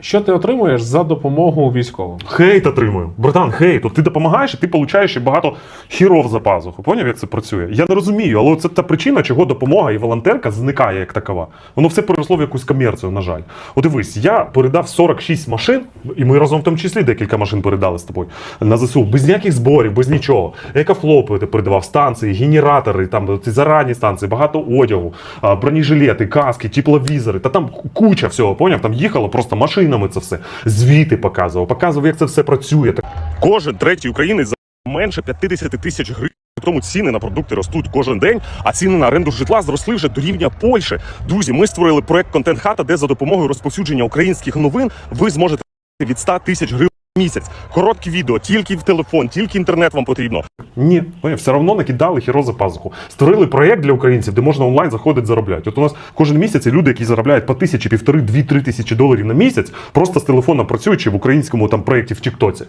Що ти отримуєш за допомогу військовим? Хейт отримую. Братан, хейт. От ти допомагаєш, і ти получаєш ще багато хіров за пазуху. Поняв, як це працює? Я не розумію, але це та причина, чого допомога і волонтерка зникає як такова. Воно все переросло в якусь комерцію, на жаль. От дивись, я передав 46 машин, і ми разом в тому числі декілька машин передали з тобою на ЗСУ, без ніяких зборів, без нічого. Екофлопи ти передавав, станції, генератори, там ці зарані станції, багато одягу, бронежилети, каски, тепловізори, та там куча всього, поняв? Там їхало просто машинами це все. Звіти показував, показував, як це все працює. Кожен третій українець за менше 50 тисяч гривень. Тому ціни на продукти ростуть кожен день, а ціни на оренду житла зросли вже до рівня Польщі. Друзі, ми створили проект Контент Хата, де за допомогою розповсюдження українських новин ви зможете від 100 тисяч гривень. Місяць короткі відео, тільки в телефон, тільки інтернет вам потрібно. Ні, все одно накидали хіро за пазуху. Створили проєкт для українців, де можна онлайн заходити заробляти. От у нас кожен місяць люди, які заробляють по тисячі, півтори, дві, три тисячі доларів на місяць, просто з телефона працюючи в українському там проєкті в Тіктоці.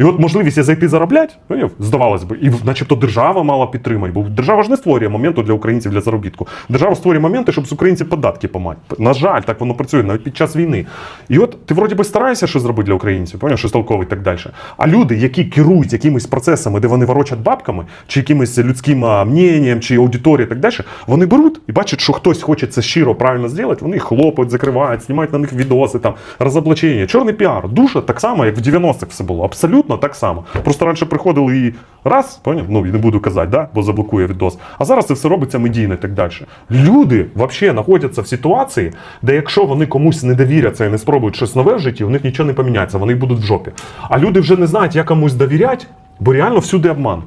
І от можливість зайти заробляти, поняв? здавалось би, і начебто держава мала підтримати, бо держава ж не створює моменту для українців для заробітку. Держава створює моменти, щоб з українців податки помати. На жаль, так воно працює навіть під час війни. І от ти вроді би стараєшся щось зробити для українців, поняв, що толковий і так далі. А люди, які керують якимись процесами, де вони ворочать бабками, чи якимось людським мненням, чи аудиторією так далі, вони беруть і бачать, що хтось хоче це щиро правильно зробити, вони хлопають, закривають, знімають на них відоси, там розоблачення. Чорний піар. Дуже так само, як в 90-х все було. Абсолютно так само. Просто раніше приходили і раз, поняв? Ну, і не буду казати, да? бо заблокує відос. А зараз це все робиться медійно і так далі. Люди взагалі знаходяться в ситуації, де якщо вони комусь не довіряться і не спробують щось нове в житті, у них нічого не поміняється, вони будуть в жопі. А люди вже не знають, як комусь довіряти, бо реально всюди обман.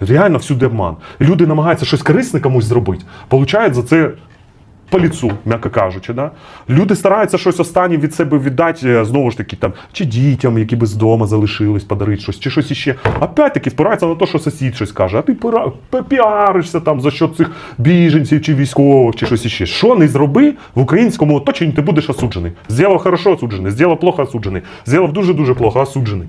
Реально всюди обман. Люди намагаються щось корисне комусь зробити, получають за це по ліцу, м'яко кажучи. Да? Люди стараються щось останнє від себе віддати, е, знову ж таки, там, чи дітям, які без дома залишились, подарити щось, чи щось іще. Опять-таки спираються на те, що сусід щось каже, а ти піаришся там за що цих біженців чи військових, чи щось іще. Що не зроби в українському оточенні, ти будеш осуджений. Зробив хорошо осуджений, зробив плохо осуджений, зробив дуже-дуже плохо осуджений.